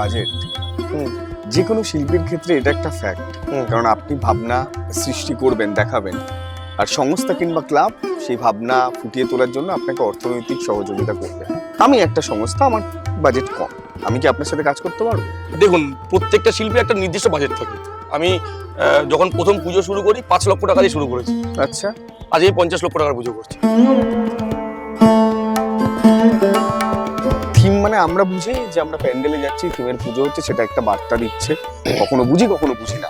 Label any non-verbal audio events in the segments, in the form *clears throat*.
Budget যে কোনো শিল্পীর ক্ষেত্রে এটা একটা ফ্যাক্ট হুম। কারণ আপনি ভাবনা সৃষ্টি করবেন দেখাবেন। আর সংস্থা কিংবা ক্লাব সেই ভাবনা ফুটিয়ে তোলার জন্য আপনাকে অর্থনৈতিক সহযোগিতা করবে। আমি একটা সংস্থা আমার বাজেট কম। আমি কি আপনার সাথে কাজ করতে পারব? দেখুন প্রত্যেকটা শিল্পীর একটা নির্দিষ্ট বাজেট থাকে। আমি যখন প্রথম পুজো শুরু করি পাঁচ লক্ষ টাকা দিয়ে শুরু করেছি। আচ্ছা। আজ এই পঞ্চাশ লক্ষ টাকার পুজো করছি। মানে আমরা বুঝি যে আমরা প্যান্ডেলে যাচ্ছি থিমের পুজো হচ্ছে সেটা একটা বার্তা দিচ্ছে। কখনো বুঝি কখনো বুঝি না।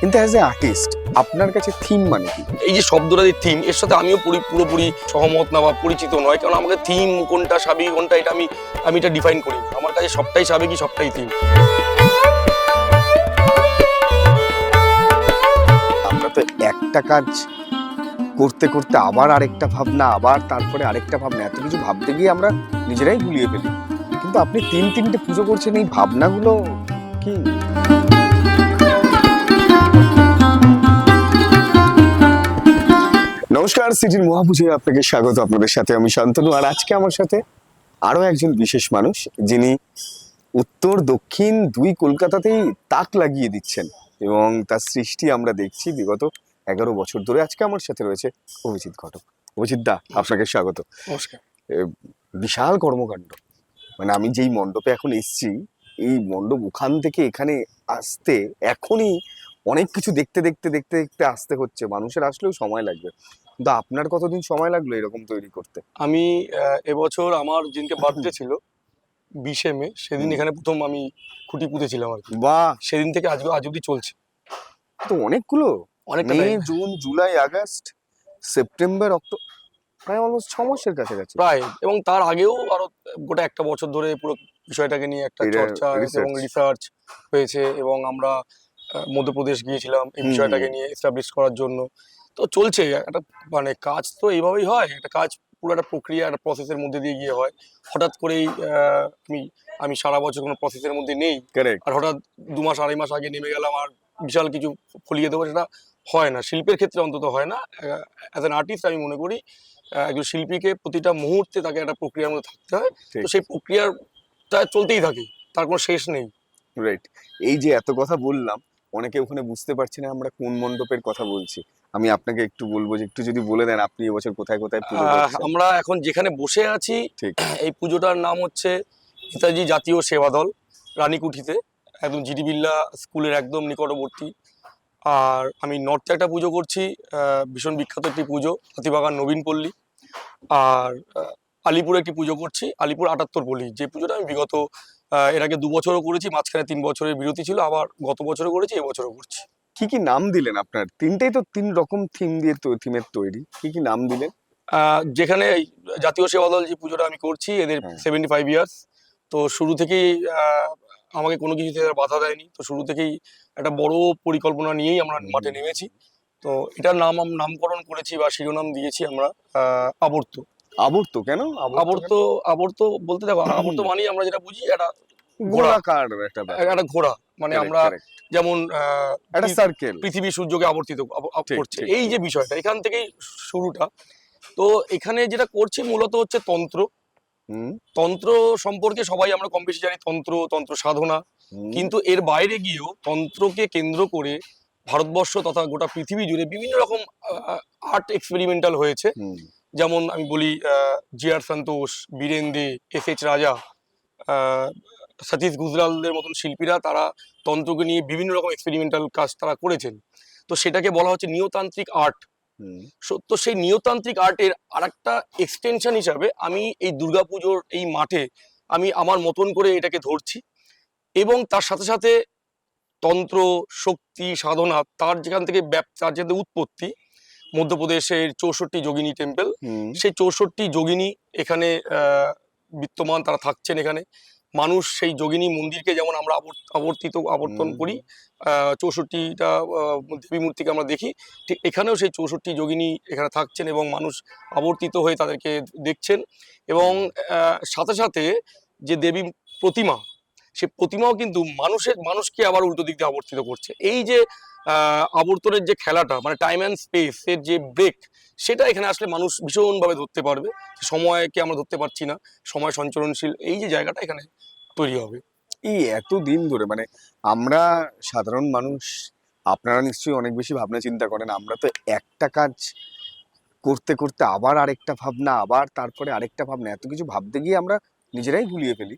কিন্তু অ্যাজ এ আর্টিস্ট আপনার কাছে থিম মানে কি? এই যে শব্দরাজির থিম এর সাথে আমিও পুরি- পুরোপুরি সহমত না বা পরিচিত নয়। কারণ আমাকে থিম কোনটা সাবেকি কোনটা এটা আমি আমি এটা ডিফাইন করি আমার কাছে সবটাই সাবেকি সবটাই থিম আমরা তো একটা কাজ করতে করতে আবার আরেকটা ভাবনা আবার তারপরে আরেকটা ভাবনা এত কিছু ভাবতে গিয়ে আমরা নিজেরাই গুলিয়ে ফেলি। কিন্তু আপনি তিন তিনটে পুজো করছেন এই ভাবনাগুলো কি? নমস্কার সিটির মহাপুজোয় আপনাকে স্বাগত। আপনাদের সাথে আমি শান্তনু আর আজকে আমার সাথে আরও একজন বিশেষ মানুষ যিনি উত্তর দক্ষিণ দুই কলকাতাতেই তাক লাগিয়ে দিচ্ছেন এবং তার সৃষ্টি আমরা দেখছি বিগত এগারো বছর ধরে। আজকে আমার সাথে রয়েছে অভিজিৎ ঘটক। অভিজিৎ দা আপনাকে স্বাগত। নমস্কার। বিশাল কর্মকাণ্ড। মানে আমি যেই মণ্ডপে এখন এসছি এই মণ্ডপ ওখান থেকে এখানে আসতে এখনই অনেক কিছু দেখতে দেখতে দেখতে দেখতে আসতে হচ্ছে। মানুষের আসলেও সময় লাগবে। কিন্তু আপনার কতদিন সময় লাগল এরকম তৈরি করতে? আমি এবছর আমার যেদিনকে বার্থডে ছিল বিশে মে সেদিন এখানে প্রথম আমি খুঁটি পুঁতেছিলাম আর কি। বাহ! সেদিন থেকে আজকে আজ অব্দি চলছে। তো অনেকগুলো? অনেক May June July August September October প্রায় অলমোস্ট ছ মাসের কাছাকাছি। প্রায় এবং তার আগেও আরও গোটা একটা বছর ধরে পুরো বিষয়টাকে নিয়ে একটা চর্চা এবং রিসার্চ হয়েছে এবং আমরা মধ্যপ্রদেশ গিয়েছিলাম এই বিষয়টাকে নিয়ে এস্টাবলিশ করার জন্য। তো চলছে একটা মানে কাজ তো এইভাবেই হয় একটা কাজ পুরো একটা প্রক্রিয়া একটা প্রসেসের মধ্যে দিয়ে গিয়ে হয়। হঠাৎ করেই আমি আমি সারা বছর কোনো প্রসেসের মধ্যে নেই। আর হঠাৎ দু মাস আড়াই মাস আগে নেমে গেলাম আর বিশাল কিছু ফলিয়ে দেবো সেটা হয় না। শিল্পের ক্ষেত্রে অন্তত হয় না। অ্যাজ অ্যান আর্টিস্ট আমি মনে করি একজন শিল্পীকে প্রতিটা মুহূর্তে তাকে একটা প্রক্রিয়ার মধ্যে থাকতে হয়। তো সেই প্রক্রিয়াটা চলতেই থাকে তার কোনো শেষ নেই। রাইট এই যে এত কথা বললাম অনেকে ওখানে বুঝতে পারছি না আমরা কোন মণ্ডপের কথা বলছি। আমি আপনাকে একটু বলব যে একটু যদি বলে দেন আপনি এবছর কোথায় কোথায় পুজো আমরা এখন যেখানে বসে আছি ঠিক। এই পুজোটার নাম হচ্ছে নেতাজি জাতীয় সেবা দল রানীকুঠিতে একদম জিডি বিল্লা স্কুলের একদম নিকটবর্তী। আর আমি নর্থে একটা পুজো করছি আহ, ভীষণ বিখ্যাত একটি পুজো হাতিবাগান নবীন পল্লী আর আলিপুরে একটি পুজো করছি। আলিপুর আটাত্তর বলি যে পুজোটা আমি বিগত এর আগে দু বছরও করেছি মাঝখানে তিন বছরের বিরতি ছিল আবার গত বছরও করেছি এবছরও করছি। কি কি নাম দিলেন আপনার? তিনটেই তো তিন রকম থিম দিয়ে তো থিমের তৈরি। কি কি নাম দিলেন? যেখানে জাতীয় সেবা দল যে পুজোটা আমি করছি এদের। সেভেন্টি ফাইভ ইয়ার্স তো শুরু থেকেই আহ, আমাকে কোনো কিছুতে বাধা দেয়নি। তো শুরু থেকেই একটা বড় পরিকল্পনা নিয়েই আমরা মাঠে নেমেছি। তো এটার নাম নামকরণ করেছি বা শিরোনাম দিয়েছি আমরা আবর্ত। আবর্ত কেন? আবর্ত আবর্ত বলতে দেখো আবর্ত মানেই আমরা যেটা বুঝি একটা ঘোড়া। গোলাকার একটা একটা ঘোড়া। মানে আমরা. যেমন একটা সার্কেল পৃথিবী সূর্যকে আবর্তিত করছে। এই যে বিষয়টা এখান থেকেই শুরুটা। তো এখানে যেটা করছি মূলত হচ্ছে তন্ত্র। হুম। তন্ত্র সম্পর্কে সবাই আমরা কম বেশি জানি তন্ত্র তন্ত্র সাধনা। কিন্তু এর বাইরে গিয়েও তন্ত্রকে কেন্দ্র করে ভারতবর্ষ তথা গোটা পৃথিবী জুড়ে বিভিন্ন রকম আর্ট এক্সপেরিমেন্টাল হয়েছে। যেমন আমি বলি G R Santosh Biren Dey S H Raza Satish গুজরালদের মতন শিল্পীরা তারা তন্ত্রকে নিয়ে বিভিন্ন রকম এক্সপেরিমেন্টাল কাজ তারা করেছেন। তো সেটাকে বলা হচ্ছে নিয়তান্ত্রিক আর্ট তো সেই নিয়তান্ত্রিক আর্টের আর একটা এক্সটেনশন হিসাবে আমি এই দুর্গাপুজোর এই মাঠে আমি আমার মতন করে এটাকে ধরছি। এবং তার সাথে সাথে তন্ত্র শক্তি সাধনা তার যেখান থেকে তার যেখান উৎপত্তি মধ্যপ্রদেশের চৌষট্টি যোগিনী টেম্পল। সেই চৌষট্টি যোগিনী এখানে বিদ্যমান তারা থাকছেন এখানে। মানুষ সেই যোগিনী মন্দিরকে যেমন আমরা আবর- আবর্তিত আবর্তন করি আহ, চৌষট্টিটা দেবী মূর্তিকে আমরা দেখি ঠিক এখানেও সেই চৌষট্টি যোগিনী এখানে থাকছেন এবং মানুষ আবর্তিত হয়ে তাদেরকে দেখছেন এবং সাথে সাথে যে দেবী প্রতিমা সে প্রতিমাও কিন্তু মানুষের, মানুষকে আবার উল্টো দিক দিয়ে আবর্তিত করছে। এই যে আবর্তনের যে খেলাটা মানে টাইম অ্যান্ড স্পেস এর যে ব্রেক সেটা এখানে আসলে মানুষ ভীষণভাবে ধরতে পারবে। সময়কে আমরা ধরতে পারছি না। সময় সঞ্চরণশীল, এই যে জায়গাটা এখানে তৈরি হবে। এই এত দিন ধরে মানে আমরা সাধারণ মানুষ, আপনারা নিশ্চয়ই অনেক বেশি ভাবনা চিন্তা করেন, আমরা তো একটা কাজ করতে করতে আবার আরেকটা ভাবনা, আবার তারপরে আরেকটা ভাবনা, এত কিছু ভাবতে গিয়ে আমরা নিজেরাই গুলিয়ে ফেলি।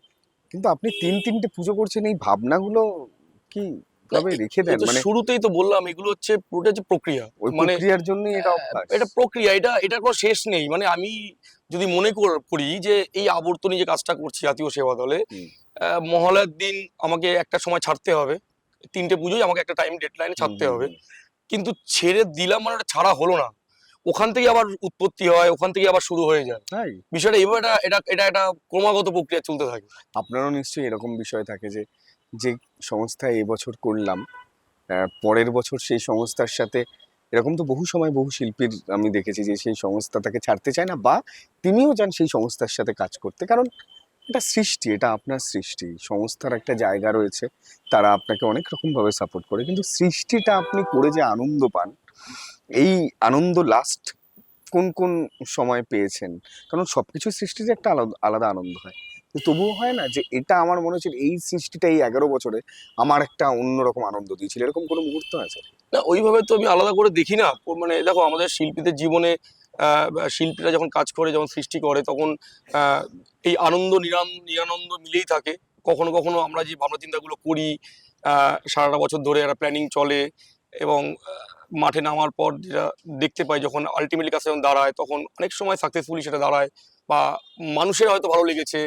কিন্তু আপনি তিন তিনটে পুজো করছেন এই ভাবনাগুলো কি ভাবে রেখে দেন? মানে শুরুতেই তো বললাম এগুলো হচ্ছে পুরোটা হচ্ছে প্রক্রিয়া। ওই মানে প্রক্রিয়ার জন্যই এটা এটা প্রক্রিয়া এটা এটার কোনো শেষ নেই। মানে আমি যদি মনে কর- যে এই আবর্তনী যে কাজটা করছি জাতীয় সেবা দলে মহালয়ার দিন আমাকে একটা সময় ছাড়তে হবে। তিনটে পুজোই আমাকে একটা টাইম ডেডলাইনে ছাড়তে হবে। কিন্তু ছেড়ে দিলাম মানে ছাড়া হলো না। ওখান থেকে আবার উৎপত্তি হয় ওখান থেকে আবার শুরু হয়ে যায়। তাই? বিষয়টা এইভাবে এটা এটা এটা একটা ক্রমাগত প্রক্রিয়া চলতে থাকে। আপনারও নিশ্চয়ই এরকম বিষয় থাকে যে যে সংস্থায় এবছর করলাম পরের বছর সেই সংস্থার সাথে এরকম তো বহু সময় বহু শিল্পীর আমি দেখেছি যে সেই সংস্থা তাকে ছাড়তে চায় না বা তিনিও যান সেই সংস্থার সাথে কাজ করতে। কারণ এটা সৃষ্টি এটা আপনার সৃষ্টি। সংস্থার একটা জায়গা রয়েছে তারা আপনাকে অনেক রকমভাবে সাপোর্ট করে। কিন্তু সৃষ্টিটা আপনি করে যে আনন্দ পান এই আনন্দ লাস্ট কোন কোন সময় পেয়েছেন? কারণ সবকিছু সৃষ্টিতে একটা আলাদা আলাদা আনন্দ হয়। তবুও হয় না যে এটা আমার মনে হচ্ছে এই সৃষ্টিটা এই এগারো বছরে আমার একটা অন্যরকম আনন্দ দিয়েছিল। এরকম কোনো মুহূর্ত আছে? না, ওইভাবে তো আমি আলাদা করে দেখি না। মানে দেখো, আমাদের শিল্পীদের জীবনে শিল্পীরা যখন কাজ করে, যখন সৃষ্টি করে, তখন এই আনন্দ নিরান, নিরানন্দ মিলেই থাকে। কখনো কখনো আমরা যে ভাবনা চিন্তাগুলো করি সারাটা বছর ধরে একটা প্ল্যানিং চলে এবং মাঠে নামার পর যেটা দেখতে পাই যখন আলটিমেটলি কাছে যখন দাঁড়ায় তখন অনেক সময় সাকসেসফুলি সেটা দাঁড়ায় বা মানুষের হয়তো ভালো লেগেছে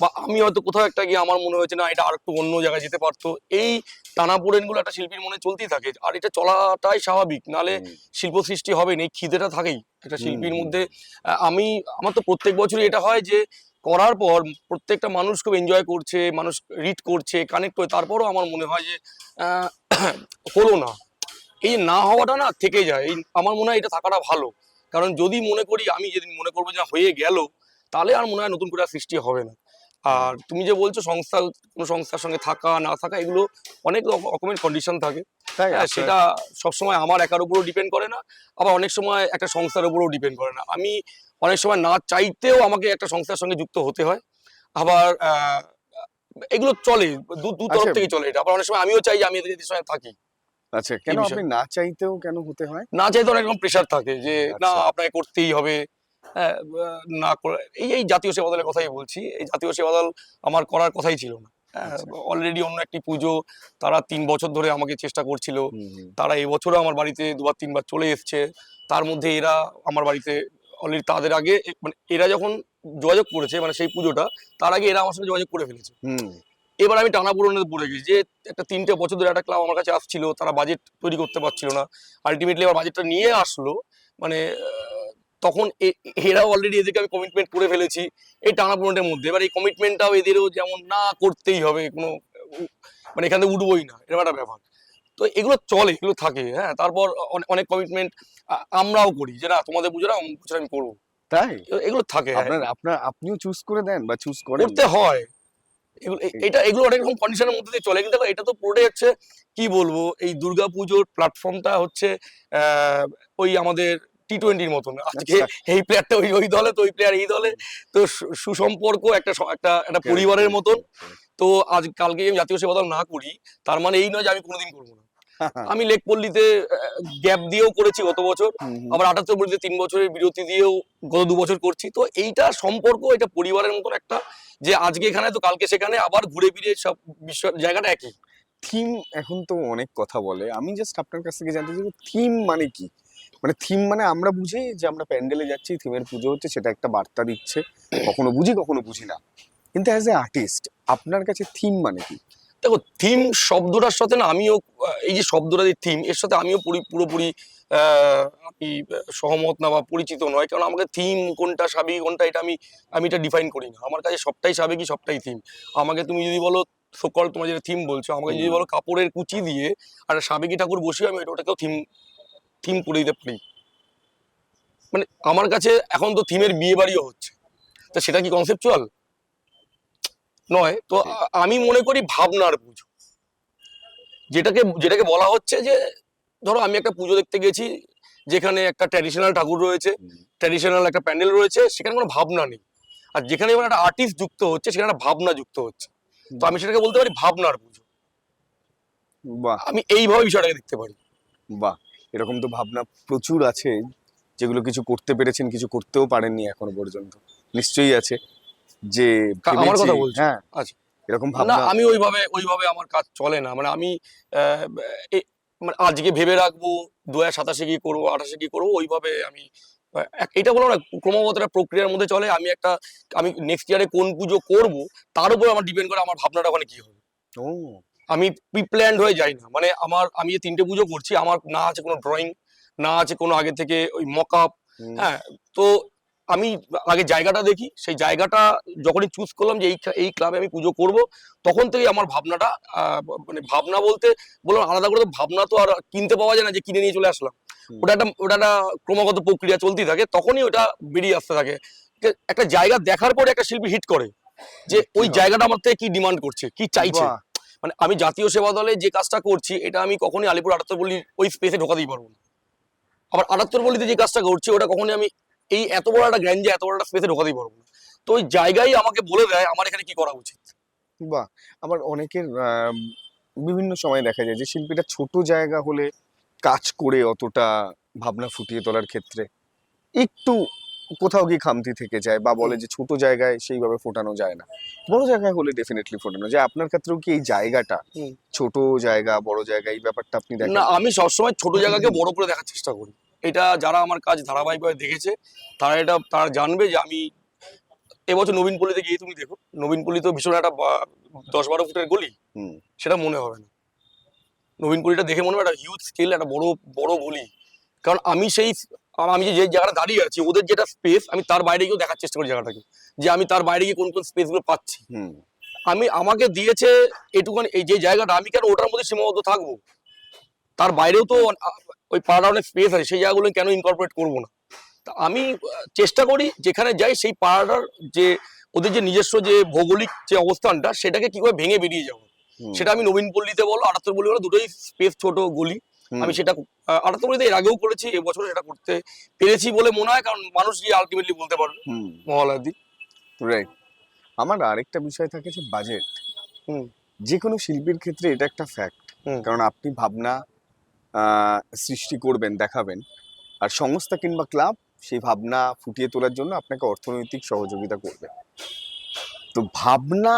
বা আমি হয়তো কোথাও একটা গিয়ে আমার মনে হয়েছে না এটা আর একটু অন্য জায়গায় যেতে পারতো। এই টানাপোড়েনগুলো একটা শিল্পীর মনে চলতেই থাকে আর এটা চলাটাই স্বাভাবিক। নালে শিল্প সৃষ্টি হবে না এই খিদেটা থাকেই একটা শিল্পীর মধ্যে। আমি আমার তো প্রত্যেক বছরই এটা হয় যে করার পর প্রত্যেকটা মানুষ খুব এনজয় করছে মানুষ রিড করছে কানেক্ট করে তারপরও আমার মনে হয় যে *clears throat* হলো না। এই না হওয়াটা না থেকে যায়। এই আমার মনে হয় এটা থাকাটা ভালো। কারণ যদি মনে করি আমি যেদিন মনে করব যে হয়ে গেল তাহলে আর মনে হয় নতুন করে সৃষ্টি হবে না। আর তুমি যে বলছো সংস্থা কোনো সংস্থার সঙ্গে থাকা না থাকা এগুলো অনেক রকমের কন্ডিশন থাকে। তাই হ্যাঁ, সেটা সবসময় আমার একার উপরও ডিপেন্ড করে না আবার অনেক সময় একটা সংস্থার উপরও ডিপেন্ড করে না। আমি অনেক সময় না চাইতেও আমাকে একটা সংস্থার সঙ্গে যুক্ত হতে হয়। আবার আহ, এগুলো চলে দু তরফ আচ্ছা। থেকে চলে এটা। আবার অনেক সময় আমিও চাই যে আমি এদের সঙ্গে থাকি। আচ্ছা কেন আপনি না চাইতেও কেন হতে হয়? না চাইতে অনেক রকম প্রেশার থাকে যে না আচ্ছা। আপনাকে করতেই হবে। হ্যাঁ, না করে এই এই জাতীয় সেবা দলের কথাই বলছি। এই জাতীয় সেবা দল আমার করার কথাই ছিল না। আচ্ছা। অলরেডি অন্য একটি পুজো তারা তিন বছর ধরে আমাকে চেষ্টা করছিল। তারা এবছরও আমার বাড়িতে দুবার তিনবার চলে এসছে। তার মধ্যে এরা আমার বাড়িতে অলরেডি তাদের আগে মানে এরা যখন যোগাযোগ করেছে মানে সেই পুজোটা তার আগে এরা আমার সাথে যোগাযোগ করে ফেলেছে। এবার আমি টানা পূরণে পড়ে গেছি যে একটা তিনটে বছর ধরে একটা ক্লাব আমার কাছে আসছিল তারা বাজেট তৈরি করতে পারছিল না। আলটিমেটলি আবার বাজেটটা নিয়ে আসলো মানে তখন এরা অলরেডি এদেরকে আমি কমিটমেন্ট করে ফেলেছি এই টানা পূরণের মধ্যে। এবার এই কমিটমেন্টটাও এদেরও যেমন না করতেই হবে কোনো মানে এখান থেকে উঠবোই না এরকম একটা ব্যাপার। তো এগুলো চলে এগুলো থাকে হ্যাঁ তারপর অনে- অনেক কমিটমেন্ট আমরাও করি যে না তোমাদের আমার পুজোটা আমি করব। তাই? এগুলো থাকে হ্যাঁ। আপনার আপনার আপনিও চুজ করে দেন বা চুজ করেন। করতে হয় এগুলো এটা এগুলো অনেক রকম কন্ডিশনের মধ্যে দিয়ে চলে। কিন্তু এটা তো পুরোটাই হচ্ছে কি বলব এই দুর্গা পুজোর প্ল্যাটফর্মটা হচ্ছে ওই আমাদের টি টোয়েন্টির মতন। আজকে আচ্ছা। এই প্লেয়ারটা ওই ওই দলে তো ওই প্লেয়ার এই দলে। তো সুসম্পর্ক একটা একটা একটা পরিবারের মতন। তো আজ কালকে আমি জাতীয় সেবা দল না করি তার মানে এই নয় যে আমি কোনোদিন করব না। *laughs* আমি লেক পল্লীতে গ্যাপ দিয়েও করেছি গত বছর। আবার আটাত্তর পল্লীতে তিন বছরের বিরতি দিয়েও গত দু বছর করছি। তো এইটা সম্পর্ক এটা পরিবারের মতন একটা যে আজকে এখানে তো কালকে সেখানে, আবার ঘুরে ফিরে সব বিশ্ব জায়গাটা একই। থিম এখন তো অনেক কথা বলে। আমি জাস্ট আপনার কাছ থেকে জানতে চাইব থিম মানে কি? মানে থিম মানে আমরা বুঝি যে আমরা প্যান্ডেলে যাচ্ছি থিমের পুজো হচ্ছে, সেটা একটা বার্তা দিচ্ছে। কখনো বুঝি কখনো বুঝি না। কিন্তু অ্যাজ এ আর্টিস্ট আপনার কাছে থিম মানে কি? দেখো থিম শব্দটার সাথে না আমিও এই যে শব্দটা যে থিম এর সাথে আমিও পুরোপুরি আমি সহমত না বা পরিচিত নয়। কারণ আমাকে থিম কোনটা সাবেকি কোনটা এটা আমি আমি এটা ডিফাইন করি না। আমার কাছে সবটাই সাবেকি সবটাই থিম আমাকে তুমি যদি বলো সকল তোমার যেটা থিম বলছো আমাকে যদি বলো কাপড়ের কুচি দিয়ে আর সাবেকি ঠাকুর বসিয়ে আমি ওটাকেও থিম থিম করে দিতে পারি। মানে আমার কাছে এখন তো থিমের বিয়ে বাড়িও হচ্ছে। তো সেটা কি কনসেপচুয়াল নয় তো আমি মনে করি ভাবনার পুজো যেটাকে যেটাকে বলা হচ্ছে যে ধরো আমি একটা পুজো দেখতে গেছি যেখানে একটা ট্র্যাডিশনাল ঠাকুর রয়েছে ট্র্যাডিশনাল একটা প্যান্ডেল রয়েছে সেখানে কোনো ভাবনা নেই। আর যেখানে এবার একটা আর্টিস্ট যুক্ত হচ্ছে সেখানে একটা ভাবনা যুক্ত হচ্ছে। তো আমি সেটাকে বলতে পারি ভাবনার পুজো বাহ। আমি এইভাবে বিষয়টাকে দেখতে পারি। বাহ এরকম তো ভাবনা প্রচুর আছে যেগুলো কিছু করতে পেরেছেন কিছু করতেও পারেননি এখনও পর্যন্ত। নিশ্চয়ই আছে। যে আমার কথা বলছো? হ্যাঁ আচ্ছা। এরকম ভাবনা আমি ওইভাবে ওইভাবে আমার কাজ চলে না। মানে আমি মানে আজকে ভেবে রাখব দু হাজার সাতাশে কি করব আঠাশে কি করব ওইভাবে আমি এটা বলো না ক্রমাগত একটা প্রক্রিয়ার মধ্যে চলে। আমি একটা আমি নেক্সট ইয়ারে কোন পুজো করব তার উপর আমার ডিপেন্ড করে আমার ভাবনাটা ওখানে কি হবে। ও। আমি প্রি প্ল্যান্ড হয়ে যাই না। মানে আমার আমি যে তিনটে পুজো করছি আমার না আছে কোনো ড্রয়িং না আছে কোনো আগে থেকে ওই মক আপ হ্যাঁ তো আমি আগে জায়গাটা দেখি সেই জায়গাটা যখনই চুজ করলাম যে এই এই ক্লাবে আমি পুজো করব তখন থেকেই আমার ভাবনাটা মানে ভাবনা বলতে বললাম আলাদা করে তো ভাবনা তো আর কিনতে পাওয়া যায় না যে কিনে নিয়ে চলে আসলাম। ওটা একটা ওটা একটা ক্রমাগত প্রক্রিয়া চলতেই থাকে তখনই ওটা বেরিয়ে আসতে থাকে। একটা জায়গা দেখার পরে একটা শিল্পী হিট করে যে ওই জায়গাটা আমার থেকে কি ডিমান্ড করছে কি চাইছে? মানে আমি জাতীয় সেবা দলে যে কাজটা করছি এটা আমি কখনোই আলিপুর আটাত্তর বলি ওই স্পেসে ঢোকাতেই পারব না। আবার আটাত্তর বলিতে যে কাজটা করছি ওটা কখনোই আমি এই এত বড় একটা গ্র্যান্ডে এত বড় একটা স্পেসে ঢোকাতেই পারব না। তো ওই জায়গায় আমাকে বলে দেয় আমার এখানে কি করা উচিত? বাহ! আবার অনেকের বিভিন্ন সময় দেখা যায় যে শিল্পীটা ছোট জায়গা হলে কাজ করে অতটা ভাবনা ফুটিয়ে তোলার ক্ষেত্রে একটু কোথাও গিয়ে খামতি থেকে যায় বা বলে যে ছোট জায়গায় সেইভাবে ফোটানো যায় না। বড় জায়গায় হলে ডেফিনেটলি ফোটানো যায়। আপনার ক্ষেত্রেও কি এই জায়গাটা ছোট জায়গা বড় জায়গা এই ব্যাপারটা আপনি দেখেন? না আমি সবসময় ছোট জায়গাকে *clears throat* বড় করে দেখার চেষ্টা করি। এটা যারা আমার কাজ ধারাবাহিকভাবে দেখেছে তারা এটা তারা জানবে যে আমি এবছর নবীন পল্লীতে গিয়ে তুমি দেখো নবীন পল্লী তো ভীষণ একটা দশ বারো ফুটের গলি সেটা মনে হবে না। নবীন পল্লীটা দেখে মনে হবে একটা হিউজ স্কেল একটা বড় বড় গলি। কারণ আমি সেই আমি যে জায়গাটা দাঁড়িয়ে আছি ওদের যেটা স্পেস আমি তার বাইরে গিয়েও দেখার চেষ্টা করি জায়গাটাকে যে আমি তার বাইরে গিয়ে কোন কোন স্পেসগুলো পাচ্ছি। হুম। আমি আমাকে দিয়েছে এটুখানি এই যে জায়গাটা আমি কেন ওটার মধ্যে সীমাবদ্ধ থাকব? তার বাইরেও তো ওই পাড়াটা অনেক স্পেস আছে সেই জায়গাগুলো কেন ইনকর্পোরেট করব না? তা আমি চেষ্টা করি যেখানে যাই সেই পাড়াটার যে ওদের যে নিজস্ব যে ভৌগোলিক যে অবস্থানটা সেটাকে কি করে ভেঙে বেরিয়ে যাব? সেটা আমি নবীন পল্লীতে বলো আটাত্তর পল্লী বলো দুটোই স্পেস ছোট গলি। আমি সেটা আটাত্তর পল্লীতে এর আগেও করেছি এবছর সেটা করতে পেরেছি বলে মনে হয় কারণ মানুষ গিয়ে আলটিমেটলি বলতে পারবে মহালয়ার রাইট আমার আরেকটা বিষয় থাকে যে বাজেট হুম। যে কোনো শিল্পীর ক্ষেত্রে এটা একটা ফ্যাক্ট। কারণ আপনি ভাবনা সৃষ্টি করবেন, দেখাবেন। আর সংস্থা কিংবা ক্লাব সেই ভাবনা ফুটিয়ে তোলার জন্য আপনাকে অর্থনৈতিক সহযোগিতা করবে। তো ভাবনা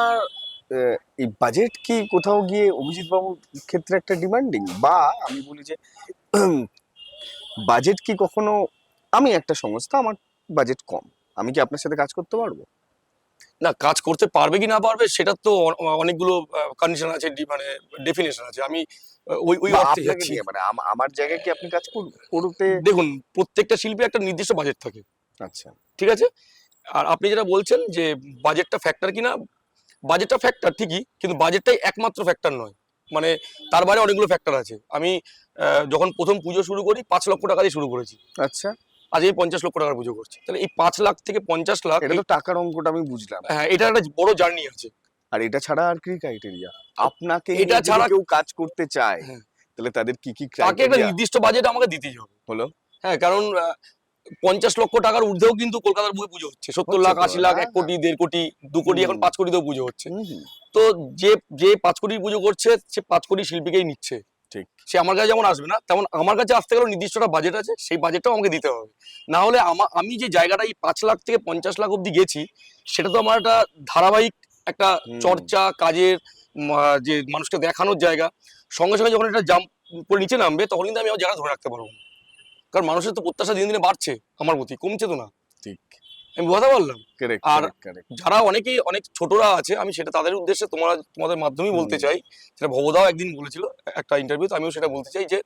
এই বাজেট কি কোথাও গিয়ে অভিজিৎ বাবুর ক্ষেত্রে একটা ডিমান্ডিং বা আমি বলি যে *clears throat* বাজেট কি কখনো, আমি একটা সংস্থা, আমার বাজেট কম। আমি কি আপনার সাথে কাজ করতে পারব? না কাজ করতে পারবে কি না পারবে সেটার তো অনেকগুলো কন্ডিশন আছে মানে ডেফিনেশন আছে। আমি ওই ওই অর্থে যাচ্ছি মানে আমার জায়গায় কি আপনি কাজ করতে দেখুন প্রত্যেকটা শিল্পী একটা নির্দিষ্ট বাজেট থাকে। আচ্ছা। ঠিক আছে? আর আপনি যেটা বলছেন যে বাজেটটা ফ্যাক্টর কিনা বাজেটটা ফ্যাক্টর ঠিকই কিন্তু বাজেটটাই একমাত্র ফ্যাক্টর নয়। মানে তার বাইরে অনেকগুলো ফ্যাক্টর আছে। আমি যখন প্রথম পুজো শুরু করি পাঁচ লক্ষ টাকা দিয়ে শুরু করেছি। আচ্ছা। আজ এই পঞ্চাশ লক্ষ টাকার পুজো করছি। তাহলে এই পাঁচ লাখ থেকে পঞ্চাশ লাখ এটা তো টাকার অঙ্কটা আমি বুঝলাম। হ্যাঁ এটা একটা বড় জার্নি আছে। আর এটা ছাড়া আর কি ক্রাইটেরিয়া আপনাকে এটা ছাড়া কেউ কাজ করতে চায় হ্যাঁ। তাহলে তাদের কি কি তাকে একটা নির্দিষ্ট বাজেট আমাকে দিতেই হবে। হলো? হ্যাঁ কারণ পঞ্চাশ লক্ষ টাকার ঊর্ধ্বেও কিন্তু কলকাতার বুকে পুজো হচ্ছে। সত্তর লাখ আশি লাখ হ্যাঁ, এক কোটি দেড় কোটি দু কোটি এখন। পাঁচ কোটিতেও পুজো হচ্ছে। তো যে যে পাঁচ কোটি পুজো করছে সে পাঁচ কোটি শিল্পীকেই নিচ্ছে। ঠিক। সে আমার কাছে যেমন আসবে না তেমন আমার কাছে আসতে গেলেও নির্দিষ্ট একটা বাজেট আছে সেই বাজেটটাও আমাকে দিতে হবে। না হলে আমি যে জায়গাটা এই পাঁচ লাখ থেকে পঞ্চাশ লাখ অব্দি গেছি সেটা তো আমার একটা ধারাবাহিক একটা চর্চা কাজের যে মানুষকে দেখানোর জায়গা। সঙ্গে সঙ্গে যখন এটা জাম্প করে নিচে নামবে তখন কিন্তু আমি আমার জায়গা ধরে রাখতে পারব। কারণ মানুষের তো প্রত্যাশা দিন দিনে বাড়ছে আমার প্রতি কমছে তো না। ঠিক। আমি বোঝাতে পারলাম আর- যারা অনেকেই অনেক ছোটরা আছে আমি সেটা তাদের উদ্দেশ্যে তোমার তোমাদের মাধ্যমেই বলতে চাই। সেটা ভবদাও একদিন বলেছিল একটা ইন্টারভিউতে আমিও সেটা বলতে চাই যে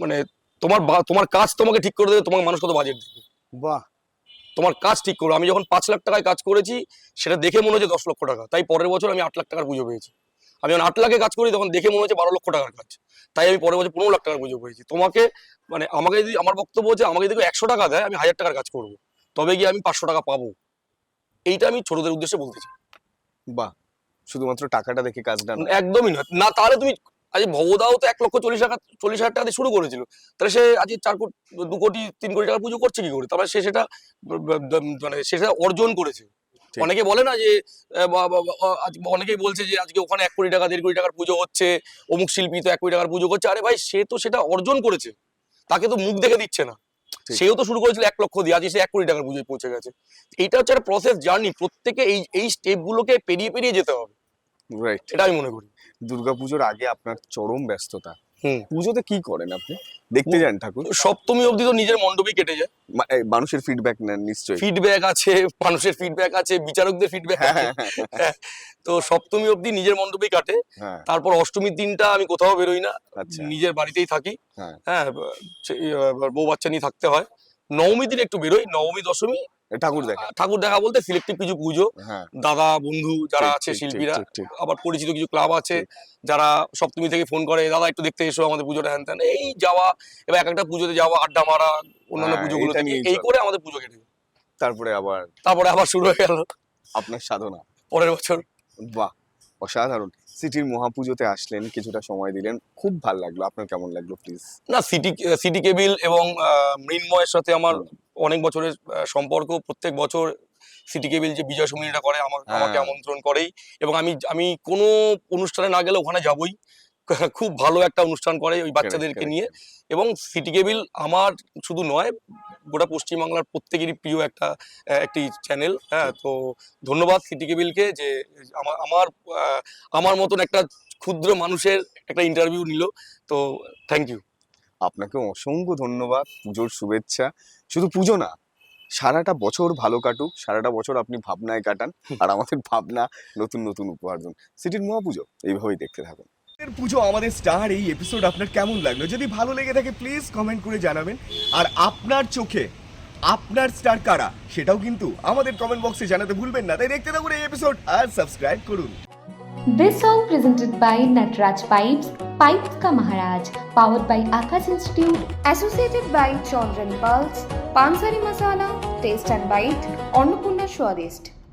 মানে তোমার বা- তোমার কাজ তোমাকে ঠিক করে দেবে তোমাকে মানুষ কত বাজেট দেবে। বাহ! তোমার কাজ ঠিক করো। আমি যখন পাঁচ লাখ টাকায় কাজ করেছি সেটা দেখে মনে হচ্ছে দশ লক্ষ টাকা। তাই পরের বছর আমি আট লাখ টাকার পুজো পেয়েছি। আমি যখন আট লাখে কাজ করি তখন দেখে মনে হচ্ছে বারো লক্ষ টাকার কাজ। তাই আমি পরের বছর পনেরো লাখ টাকার পুজো পেয়েছি। তোমাকে মানে আমাকে যদি আমার বক্তব্য হচ্ছে আমাকে যদি একশো টাকা দেয় আমি হাজার টাকার কাজ করব। তবে গিয়ে আমি পাঁচশো টাকা পাবো। এইটা আমি ছোটদের উদ্দেশ্যে বলতে চাই। বাহ! শুধুমাত্র টাকাটা দেখে কাজটা নয়। একদমই না না তাহলে তুমি আজ ভবদাও তো এক লক্ষ চল্লিশ টাকা চল্লিশ হাজার টাকা দিয়ে শুরু করেছিল। তাহলে সে আজকে চার কোটি দু কোটি তিন কোটি টাকা পুজো করছে কি করে? তারপরে সে সেটা মানে সে সেটা অর্জন করেছে। অনেকে বলে না যে আজ অনেকেই বলছে যে আজকে ওখানে এক কোটি টাকা দেড় কোটি টাকার পুজো হচ্ছে অমুক শিল্পী তো এক কোটি টাকার পুজো করছে। আরে ভাই সে তো সেটা অর্জন করেছে। তাকে তো মুখ দেখে দিচ্ছে না। সেও তো শুরু করেছিল এক লক্ষ দিয়ে আজ সে এক কোটি টাকার পুজোয় পৌঁছে গেছে। এটা হচ্ছে একটা প্রসেস জার্নি প্রত্যেকে এই এই স্টেপগুলোকে পেরিয়ে পেরিয়ে যেতে হবে। রাইট এটা আমি মনে করি। দুর্গাপুজোর আগে আপনার চরম ব্যস্ততা। পুজোতে কি করেন আপনি? দেখতে যান ঠাকুর। সপ্তমী অবধি তো নিজের মণ্ডপই কেটে যায়। মানুষের ফিডব্যাক নেন নিশ্চয়ই। ফিডব্যাক আছে মানুষের ফিডব্যাক আছে বিচারকদের ফিডব্যাক হ্যাঁ আছে। হ্যাঁ, হ্যাঁ, তো সপ্তমী অবধি নিজের মণ্ডপেই কাটে। তারপর অষ্টমীর দিনটা আমি কোথাও বেরোই না। আচ্ছা। নিজের বাড়িতেই থাকি। হ্যাঁ। হ্যাঁ বউ বাচ্চা নিয়ে থাকতে হয়। নবমী দিন একটু বেরোই নবমী দশমী ঠাকুর দেখা। ঠাকুর দেখা বলতে সিলেক্টিভ কিছু পুজো। হ্যাঁ। দাদা বন্ধু যারা আছে শিল্পীরা। আবার পরিচিত কিছু ক্লাব আছে যারা সপ্তমী থেকে ফোন করে দাদা একটু দেখতে এসো আমাদের পুজোটা হ্যান ত্যান। এই যাওয়া এবার এক একটা পুজোতে যাওয়া আড্ডা মারা অন্যান্য হ্যাঁ, পুজোগুলো এই করে আমাদের পুজো কেটে তারপরে আবার তারপরে আবার শুরু হয়ে গেল। আপনার সাধনা। পরের বছর। বাহ অসাধারণ। সিটির মহাপুজোতে আসলেন কিছুটা সময় দিলেন। খুব ভালো লাগল। আপনার কেমন লাগল প্লিজ না সিটি সিটি কেবিল এবং মৃন্ময়ের সাথে আমার অনেক বছরের সম্পর্ক। প্রত্যেক বছর সিটি কেবিল যে বিজয় সমিতিটা করে আমার আমাকে হ্যাঁ। আমন্ত্রণ করেই। এবং আমি আমি কোনো অনুষ্ঠানে না গেলে ওখানে যাবই। *laughs* খুব ভালো একটা অনুষ্ঠান করে ওই বাচ্চাদেরকে নিয়ে। এবং সিটি কেবিল আমার শুধু নয় গোটা পশ্চিমবাংলার প্রত্যেকেরই প্রিয় একটা একটি চ্যানেল হ্যাঁ। তো ধন্যবাদ সিটি কেবিলকে যে আমার আমার আমার মতন একটা ক্ষুদ্র মানুষের একটা ইন্টারভিউ নিল। তো থ্যাংক ইউ আপনাকে অসংখ্য ধন্যবাদ, পুজোর শুভেচ্ছা। শুধু পুজো না, সারাটা বছর ভালো কাটুক, সারাটা বছর আপনি ভাবনায় কাটান, আর আমাদের ভাবনা নতুন নতুন উপহার দিন সিটির মহাপুজো, এইভাবেই দেখতে থাকুন। পুজো আমাদের স্টার, এই এপিসোড আপনার কেমন লাগল? যদি ভালো লেগে থাকে প্লিজ কমেন্ট করে জানাবেন। আর আপনার চোখে আপনার স্টার কারা, সেটাও কিন্তু আমাদের কমেন্ট বক্সে জানাতে ভুলবেন না। তাই দেখতে থাকুন এই এপিসোড আর সাবস্ক্রাইব করুন। This song presented by Natraj Pipes, Pipes Ka Maharaj, powered by Akash Institute, associated by Chandran Pulse, Pansari Masala, Taste and Bite, Annapurna Swadist.